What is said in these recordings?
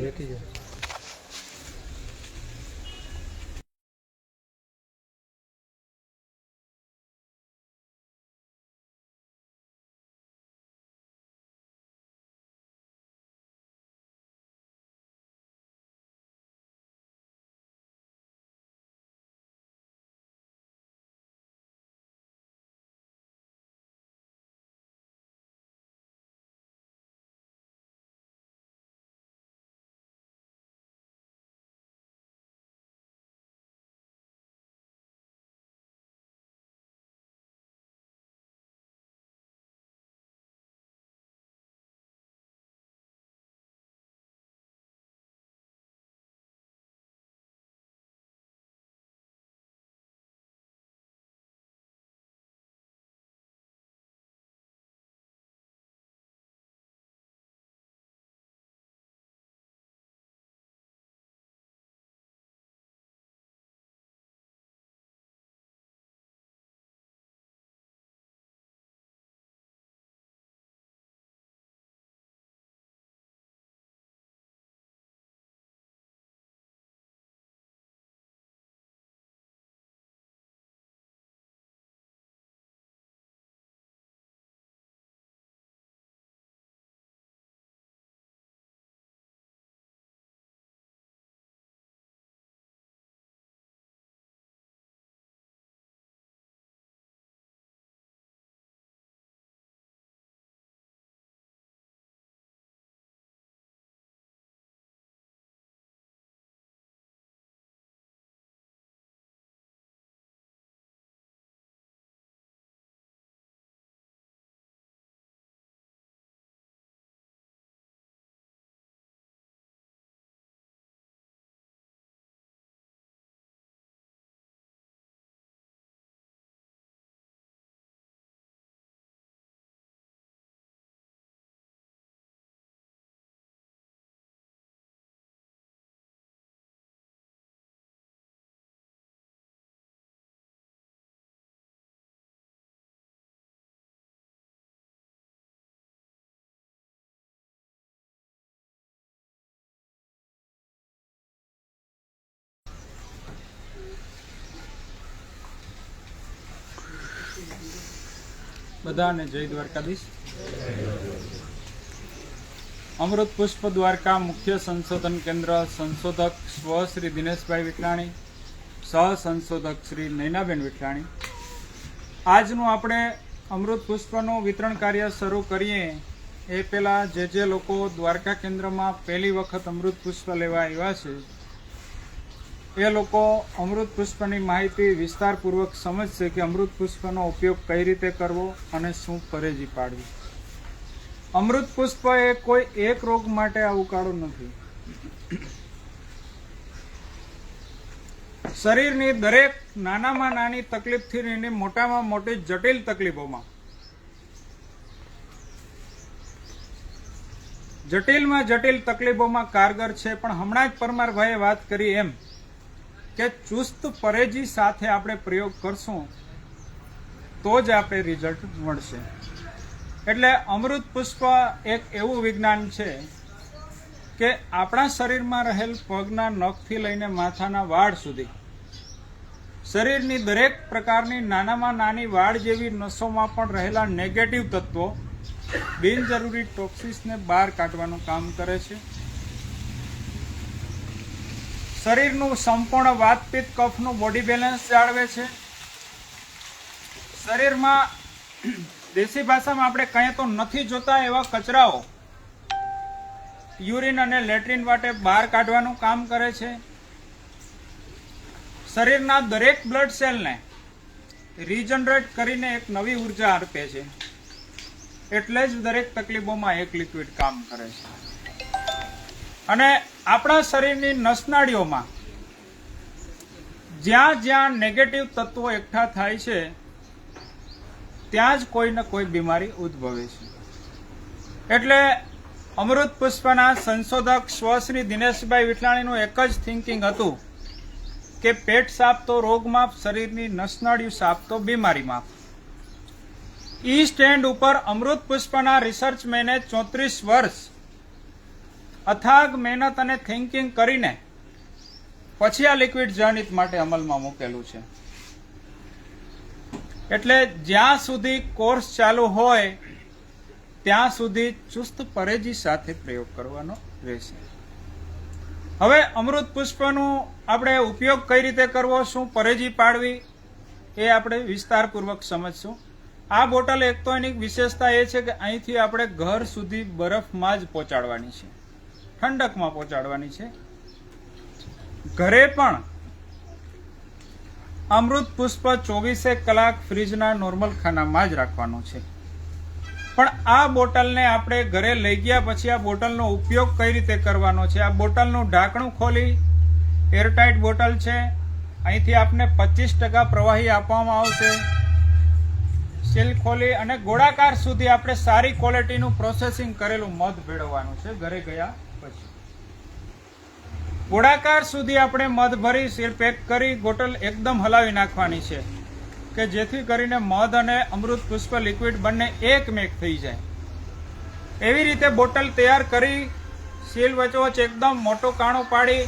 લેતી બધાને જય દ્વારકાધીશ. અમૃત પુષ્પ દ્વારકા મુખ્ય સંશોધન કેન્દ્ર સંશોધક સ્વ શ્રી દિનેશભાઈ સહ સંશોધક શ્રી નૈનાબેન વિઠલાણી આજનું આપણે અમૃત પુષ્પનું વિતરણ કાર્ય શરૂ કરીએ. એ પહેલાં જે જે લોકો દ્વારકા કેન્દ્રમાં પહેલી વખત અમૃત પુષ્પ લેવા આવ્યા છે એ લોકો અમૃત પુષ્પની માહિતી વિસ્તારપૂર્વક સમજશે કે અમૃત પુષ્પનો ઉપયોગ કઈ રીતે કરવો અને શું પરેજી પાડવી. અમૃત પુષ્પ એ કોઈ એક રોગ માટે આ ઉકાળો નથી. શરીરની દરેક નાનામાં નાની તકલીફથી લઈને મોટામાં મોટી જટિલ તકલીફોમાં. જટિલમાં જટિલ તકલીફોમાં કારગર છે, પણ હમણાં જ પરમારભાઈએ વાત કરી એમ. કે ચુસ્ત પરેજી સાથે આપણે પ્રયોગ કરશું, તો જ આપણે રિઝલ્ટ મળશે. એટલે અમૃત પુષ્પ એક એવું વિજ્ઞાન છે કે આપણા શરીરમાં રહેલ પગના નખથી લઈને માથાના વાળ સુધી. શરીરની દરેક પ્રકારની નાનામાં નાની વાળ જેવી નસોમાં પણ રહેલા નેગેટિવ તત્વો બિનજરૂરી ટોક્સિસને બહાર કાઢવાનું કામ કરે છે. શરીરનું સંપૂર્ણ વાતપીત કફનું બોડી બેલેન્સ જાળવે છે. શરીરમાં દેશી ભાષામાં આપણે કહીએ તો નથી જોતા એવા કચરાઓ. યુરિન અને લેટ્રિન માટે બહાર કાઢવાનું કામ કરે છે. શરીરના દરેક બ્લડ સેલને રીજનરેટ કરીને એક નવી ઊર્જા આપે છે. એટલે જ દરેક તકલીફોમાં એક લિક્વિડ કામ કરે છે. અને આપણા શરીરની નસનાળીઓમાં જ્યાં જ્યાં નેગેટિવ તત્વો એકઠા થાય છે, ત્યાં જ કોઈ ને કોઈ બીમારી ઉદ્ભવે છે. એટલે અમૃત પુષ્પના સંશોધક સ્વશ્રી દિનેશભાઈ વિઠલાણીનું એક જ થિંકિંગ હતું કે પેટ સાફ તો રોગ માપ શરીરની નસનાળીઓ સાફ તો બીમારી માપ ઈ સ્ટેન્ડ ઉપર અમૃત પુષ્પના રિસર્ચ મેને ચોત્રીસ વર્ષ અથાગ મહેનત અને થિંકિંગ કરીને પછી આ લિક્વિડ જર્નિત માટે અમલમાં મૂકેલું છે. એટલે જ્યાં સુધી કોર્સ ચાલુ હોય, ત્યાં સુધી ચુસ્ત પરેજી સાથે પ્રયોગ કરવાનો રહેશે. હવે અમૃત પુષ્પનો આપણે ઉપયોગ કઈ રીતે કરવો, શું પરેજી પાડવી, એ આપણે વિસ્તારપૂર્વક સમજશું. આ બોટલ એક તો એની વિશેષતા એ છે કે અહીંથી આપણે ઘર સુધી બરફમાં જ પહોંચાડવાની છે. ઠંડકમાં પહોંચાડવાની છે. ઘરે પણ અમૃત પુષ્પ ચોવીસે કલાક ફ્રીજના નોર્મલ ખાનામાં જ રાખવાનું છે. પણ આ બોટલને આપણે ઘરે લઈ ગયા પછી આ બોટલનો ઉપયોગ કઈ રીતે કરવાનો છે? આ બોટલનું ઢાંકણું ખોલી એરટાઇટ બોટલ છે. અહીંથી આપને પચીસ ટકા પ્રવાહી આપવામાં આવશે. સીલ ખોલી અને ગોળાકાર સુધી આપણે સારી ક્વોલિટીનું પ્રોસેસિંગ કરેલું મધ ભેળવવાનું છે. ઘરે ગયા ગોળાકાર સુધી આપણે મધ ભરી સીર પેક કરી બોટલ એકદમ હલાવી નાખવાની છે કે જેથી કરીને મધ અને અમૃત પુષ્પ લિક્વિડ બંને એક મેક થઈ જાય. એવી રીતે બોટલ તૈયાર કરી સીલ વચોવચ એકદમ મોટો કાણો પાડી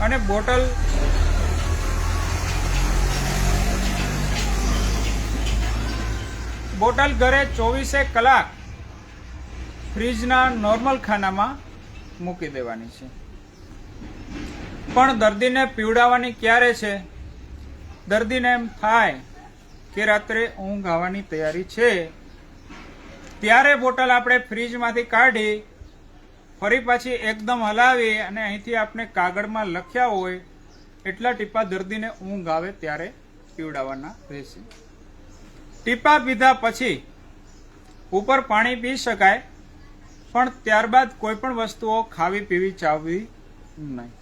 અને બોટલ બોટલ ઘરે ચોવીસે કલાક ફ્રીજના નોર્મલ ખાનામાં મૂકી દેવાની છે. પણ દર્દીને પીવડાવવાની ક્યારે છે? દર્દીને એમ થાય કે રાત્રે ઊંઘ આવવાની તૈયારી છે. ત્યારે બોટલ આપણે ફ્રીજમાંથી કાઢી ફરી પાછી એકદમ હલાવી અને અહીંથી આપણે કાગળમાં લખ્યા હોય એટલા ટીપા દર્દીને ઊંઘ આવે ત્યારે પીવડાવવાના રહેશે. ટીપા પીધા પછી ઉપર પાણી પી શકાય પણ ત્યારબાદ કોઈ પણ વસ્તુઓ ખાવી, પીવી, ચાવવી નહીં.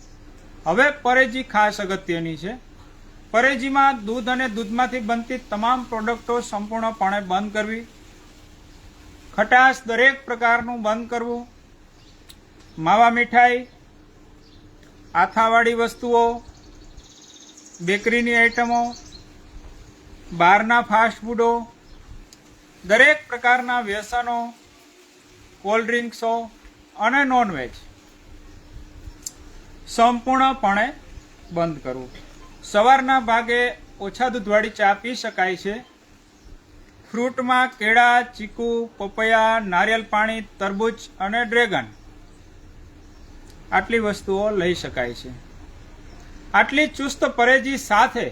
હવે પરેજી ખાસ અગત્યની છે. પરેજીમાં દૂધ અને દૂધમાંથી બનતી તમામ પ્રોડક્ટો સંપૂર્ણપણે બંધ કરવી. ખટાશ દરેક પ્રકારનું બંધ કરવું. માવા મીઠાઈ, આથાવાળી વસ્તુઓ, બેકરીની આઇટમો બહારના ફાસ્ટ ફૂડો, દરેક પ્રકારના વ્યસનો કોલ્ડ ડ્રિંક્સો અને નોનવેજ. સંપૂર્ણપણે બંધ કરવું સવારના ભાગે ઓછા દૂધવાળી ચા પી શકાય છે. ફ્રૂટમાં કેળા, ચીકુ, પપૈયા, નારિયેલ પાણી, તરબૂચ અને ડ્રેગન આટલી વસ્તુઓ લઈ શકાય છે. આટલી ચુસ્ત પરેજી સાથે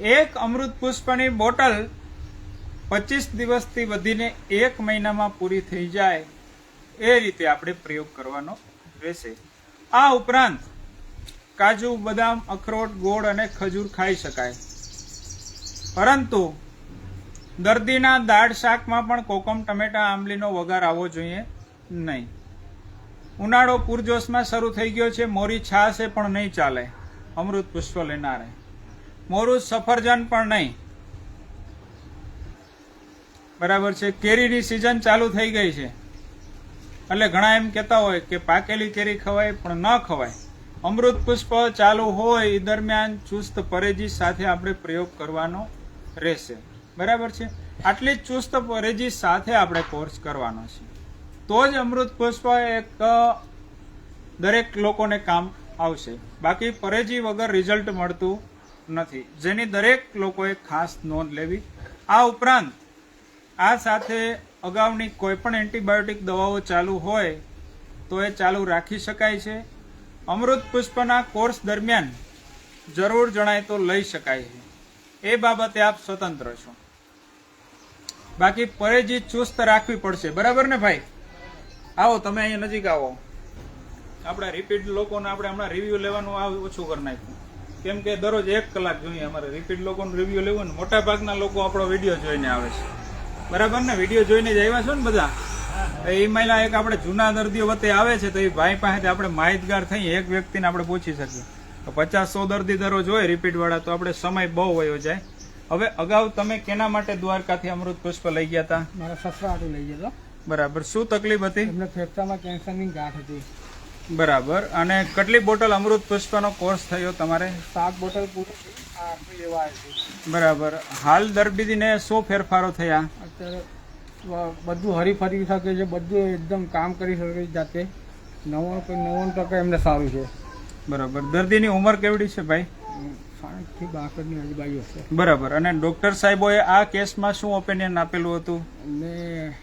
એક અમૃત પુષ્પની બોટલ પચીસ દિવસથી વધીને એક મહિનામાં પૂરી થઈ જાય, એ રીતે આપણે પ્રયોગ કરવાનો રહેશે. આ ઉપરાંત કાજુ, બદામ, અખરોટ, ગોળ અને ખજૂર ખાઈ શકાય. પરંતુ દર્દીના દાળ શાકમાં પણ કોકમ ટમેટા આંબલીનો વઘાર આવવો જોઈએ નહીં. ઉનાળો પૂરજોશમાં શરૂ થઈ ગયો છે, મોરી છાશે પણ નહીં ચાલે, અમૃત પુષ્પ લેનારે. મોરું સફરજન પણ નહીં. બરાબર છે. કેરીની સિઝન ચાલુ થઈ ગઈ છે. એટલે ઘણા એમ કહેતા હોય કે પાકેલી કેરી ખવાય પણ ન ખવાય. અમૃત પુષ્પ ચાલુ હોય એ દરમિયાન ચુસ્ત પરેજી સાથે આપણે પ્રયોગ કરવાનો રહેશે. બરાબર છે? આટલી ચુસ્ત પરેજી સાથે આપણે કોર્સ કરવાનો છે. તો જ અમૃત પુષ્પ એક, દરેક લોકોને કામ આવશે. બાકી પરેજી વગર રિઝલ્ટ મળતું નથી. જેની દરેક લોકોએ ખાસ નોંધ લેવી. આ ઉપરાંત આ સાથે અગાઉની કોઈપણ એન્ટીબાયોટિક દવાઓ ચાલુ હોય તો એ ચાલુ રાખી શકાય છે. અમૃત પુષ્પના કોર્સ દરમિયાન જરૂર જણાય તો લઈ શકાય છે. એ બાબતે આપ સ્વતંત્ર છો. બાકી પરેજી ચુસ્ત રાખવી પડશે. બરાબર ને ભાઈ? આવો, તમે અહીંયા નજીક આવો. આપણે રિપીટ લોકોને આપણે હમણાં રિવ્યુ લેવાનું આ ઓછું કરી નાખ્યું. કેમ કે દરરોજ એક કલાક જોઈએ અમારે રિપીટ લોકોનું રિવ્યુ લેવું ને મોટા ભાગના લોકો આપણો વીડિયો જોઈને આવે છે. બરાબર ને? વીડિયો જોઈને જ આવ્યા છો ને બધા? એ મહિલા એક આપણે જૂના દર્દીઓ વચ્ચે આવે છે તો એ ભાઈ પાસેથી આપણે માહિતગાર થઈ એક વ્યક્તિને આપણે પૂછી શકીએ. તો પચાસ સો દર્દી દરરોજ હોય રિપીટ વાળા તો આપણે સમય બહુ વયો જાય. હવે અગાઉ તમે કેના માટે દ્વારકાથી અમૃત પુષ્પ લઈ ગયા હતા મારા સસરા લઈ ગયા બરાબર. શું તકલીફ હતી? એમને ફેફસામાં કેન્સરની ગાંઠ હતી. બરાબર. અને કેટલી બોટલ અમૃત પુષ્પનો કોર્સ થયો તમારે? સાત બોટલ પૂરી બરાબર. હાલ દર્દીને શું ફેરફારો થયા? અત્યારે બધું હરી ફરી શકે છે બધું એકદમ કામ કરી શકે છે જાતે. નવ્વાણું નવ્વાણું ટકા એમને સારું છે. બરાબર. દર્દીની ઉંમર કેવડી છે ભાઈ? સાઠથી બાસઠની આજુબાજુ હશે. બરાબર. અને ડૉક્ટર સાહેબોએ આ કેસમાં શું ઓપિનિયન આપેલું હતું? અને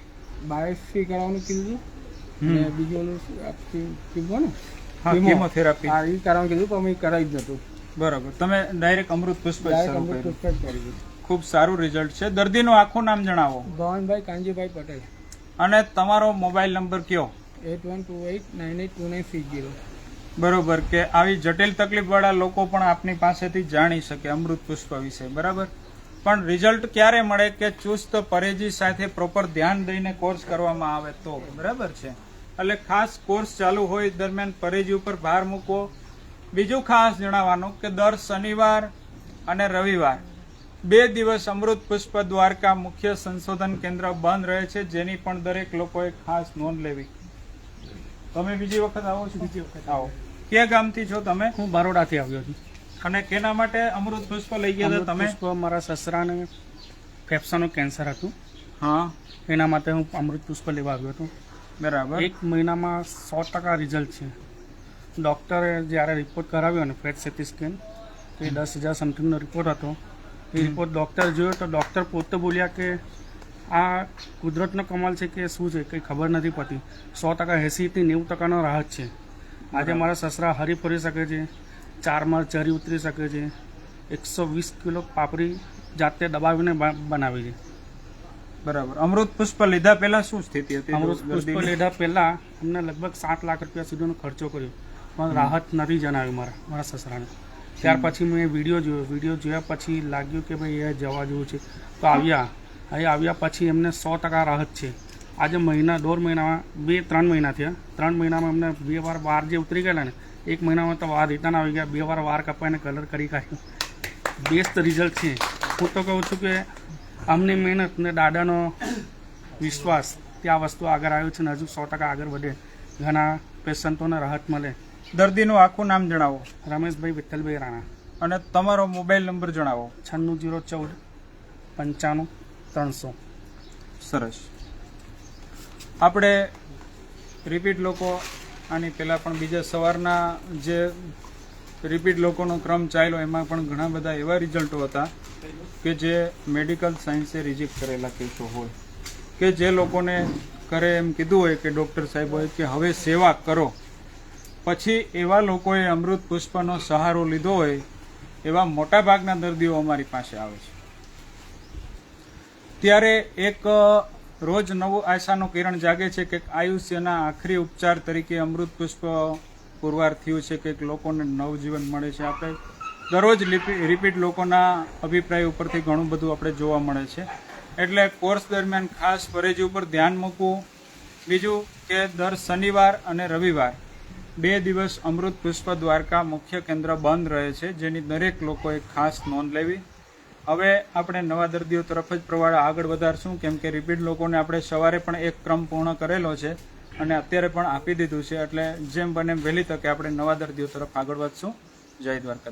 બાયોપ્સી કરવાનું કીધું. અને બીજું ઓલું કીધું ને. કેમોથેરાપી. હા એ કારણ કીધું પણ અમે કરાવી જ નતું બરાબર. તમે ડાયરેક્ટ અમૃત પુષ્પ અમૃત પુષ્પ જ કરી ખૂબ સારું રિઝલ્ટ છે. દર્દીનું આખું નામ જણાવો. ભવનભાઈ કાનજીભાઈ પટેલ. અને તમારો મોબાઈલ નંબર કયો? Eight one two eight nine eight two nine six zero. બરોબર કે આવી જટિલ તકલીફવાળા લોકો પણ આપની પાસેથી જાણી શકે અમૃત પુષ્પ વિશે. બરાબર? પણ રિઝલ્ટ ક્યારે મળે કે ચુસ્ત પરેજી સાથે પ્રોપર ધ્યાન દઈને કોર્સ કરવામાં આવે તો? બરાબર છે? એટલે ખાસ કોર્સ ચાલુ હોય દરમિયાન પરેજી ઉપર ભાર મૂકવો. બીજું ખાસ જણાવવાનું કે દર શનિવાર અને રવિવાર બે દિવસ અમૃત પુષ્પ દ્વારકા મુખ્ય સંશોધન કેન્દ્ર બંધ રહે છે જેની પણ દરેક લોકોએ ખાસ નોંધ લેવી. તમે બીજી વખત આવો છો? બીજી વખત. આવો. કયા ગામથી છો તમે? હું બરોડાથી આવ્યો છું. અને કેના માટે અમૃત પુષ્પ લઈ ગયા હતા તમે? પુષ્પ મારા સસરાને ફેફસાનું કેન્સર હતું. હા. એના માટે હું અમૃત પુષ્પ લેવા આવ્યો હતો. બરાબર. એક મહિનામાં સો ટકા રિઝલ્ટ છે. ડૉક્ટરે જ્યારે રિપોર્ટ કરાવ્યો ને ફેટ સેટી સ્કેન તો એ દસ હજાર સમથિંગનો રિપોર્ટ હતો. એ રિપોર્ટ ડૉક્ટર જોયો તો ડૉક્ટર પોતે બોલ્યા કે આ કુદરતનો કમાલ છે કે શું છે કંઈ ખબર નથી પડતી. સો ટકા એંસીથી નેવું ટકાનો રાહત છે. આજે મારા સસરા હરી ફરી શકે છે ચાર માળ ચરી ઉતરી શકે છે એકસો વીસ કિલો પાપડી જાતે દબાવીને બનાવી છે. બરાબર. અમૃત પુષ્પ લીધા પહેલા શું સ્થિતિ હતી? અમૃત પુષ્પ લીધા પહેલા અમને લગભગ સાત લાખ રૂપિયા સુધીનો ખર્ચો કર્યો. પણ રાહત નથી જણાવી મારા મારા સસરાને. ત્યાર પછી મેં વીડિયો જોયો. વીડિયો જોયા પછી લાગ્યું કે ભાઈ એ જવા જેવું છે. તો આવ્યા. અહીં આવ્યા પછી એમને સો ટકા રાહત છે. આજે મહિના દોઢ મહિનામાં બે ત્રણ મહિના થયા. ત્રણ મહિનામાં એમને બે વાર વાર જે ઉતરી ગયેલા ને એક મહિનામાં તો વાર રિટર્ન આવી ગયા. બે વાર વાર કપાઈને કલર કરી કાઢ્યો. બેસ્ટ રિઝલ્ટ છે. હું તો કહું છું કે અમને મહેનત ને દાદાનો વિશ્વાસ ત્યાં વસ્તુ આગળ આવ્યું છે ને હજુ સો ટકા આગળ વધે. ઘણા પેશન્ટોને રાહત મળે. દર્દીનું આખું નામ જણાવો. રમેશભાઈ વિઠ્ઠલભાઈ રાણા. અને તમારો મોબાઈલ નંબર જણાવો. છન્નું જીરો ચૌદ પંચાણું ત્રણસો. સરસ. આપણે રિપીટ લોકો આની પહેલાં પણ બીજા સવારના જે રિપીટ લોકોનો ક્રમ ચાલ્યો એમાં પણ ઘણા બધા એવા રિઝલ્ટો હતા. કે જે મેડિકલ સાયન્સે રિજેક્ટ કરેલા કેસો હોય, કે જે લોકોને કરે એમ કીધું હોય કે ડૉક્ટર સાહેબ હોય કે હવે સેવા કરો, પછી એવા લોકોએ અમૃત પુષ્પનો સહારો લીધો હોય, એવા મોટાભાગના દર્દીઓ અમારી પાસે આવે છે. ત્યારે એક રોજ નવું આશાનું કિરણ જાગે છે કે આયુષ્યના આખરી ઉપચાર તરીકે અમૃત પુષ્પ પુરવાર થયું છે કે લોકોને નવજીવન મળે છે. આપણે દરરોજ રિપીટ લોકોના અભિપ્રાય ઉપરથી ઘણું બધું આપણે જોવા મળે છે. એટલે કોર્સ દરમિયાન ખાસ ફરજ ઉપર ધ્યાન મૂકવું. બીજું કે દર શનિવાર અને રવિવાર બે દિવસ અમૃત પુષ્પ દ્વારકા મુખ્ય કેન્દ્ર બંધ રહે છે, જેની દરેક લોકોએ ખાસ નોંધ લેવી. હવે આપણે નવા દર્દીઓ તરફ જ પ્રવાહ આગળ વધારશું, કેમ કે રિપીટ લોકોને આપણે સવારે પણ એક ક્રમ પૂર્ણ કરેલો છે અને અત્યારે પણ આપી દીધું છે, એટલે જેમ બને વહેલી તકે આપણે નવા દર્દીઓ તરફ આગળ વધશું. જય દ્વારકા